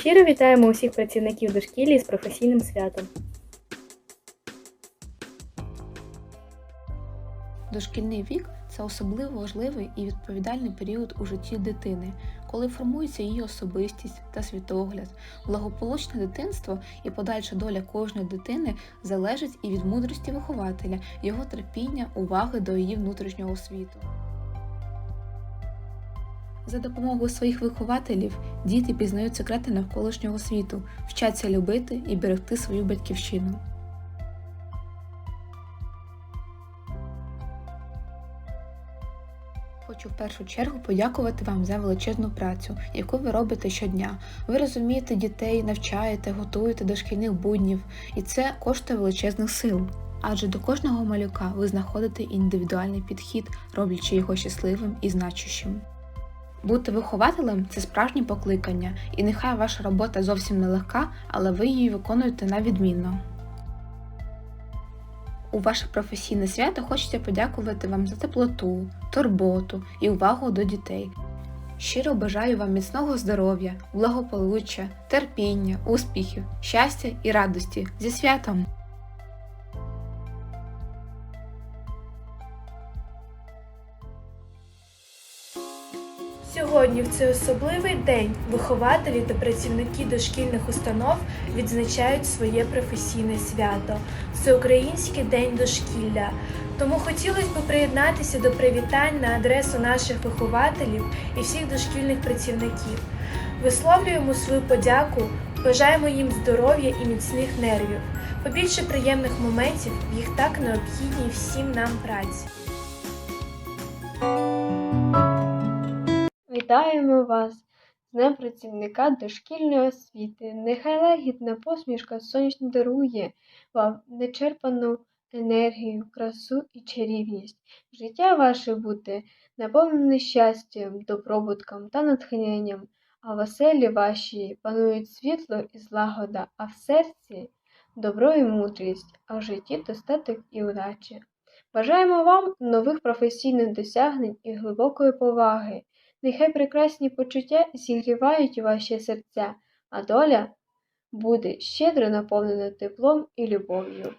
Щиро вітаємо усіх працівників дошкілля з професійним святом. Дошкільний вік це особливо важливий і відповідальний період у житті дитини, коли формується її особистість та світогляд. Благополучне дитинство і подальша доля кожної дитини залежить і від мудрості вихователя, його терпіння, уваги до її внутрішнього світу. За допомогою своїх вихователів діти пізнають секрети навколишнього світу, вчаться любити і берегти свою батьківщину. Хочу в першу чергу подякувати вам за величезну працю, яку ви робите щодня. Ви розумієте дітей, навчаєте, готуєте до шкільних буднів, і це коштує величезних сил. Адже до кожного малюка ви знаходите індивідуальний підхід, роблячи його щасливим і значущим. Бути вихователем це справжнє покликання, і нехай ваша робота зовсім нелегка, але ви її виконуєте на відмінно. У ваше професійне свято хочеться подякувати вам за теплоту, турботу і увагу до дітей. Щиро бажаю вам міцного здоров'я, благополуччя, терпіння, успіхів, щастя і радості зі святом! Сьогодні, в цей особливий день, вихователі та працівники дошкільних установ відзначають своє професійне свято Всеукраїнський день дошкілля. Тому хотілося б приєднатися до привітань на адресу наших вихователів і всіх дошкільних працівників. Висловлюємо свою подяку, бажаємо їм здоров'я і міцних нервів, побільше приємних моментів в їх так необхідній всім нам праці. Вітаємо вас з Днем працівника дошкільної освіти. Нехай лагідна посмішка сонячно дарує вам нечерпану енергію, красу і чарівність. Життя ваше буде наповнене щастям, добробутком та натхненням, а в оселі вашій панують світло і злагода, а в серці добро і мудрість, а в житті достаток і удачі. Бажаємо вам нових професійних досягнень і глибокої поваги. Нехай прекрасні почуття зігрівають ваші серця, а доля буде щедро наповнена теплом і любов'ю.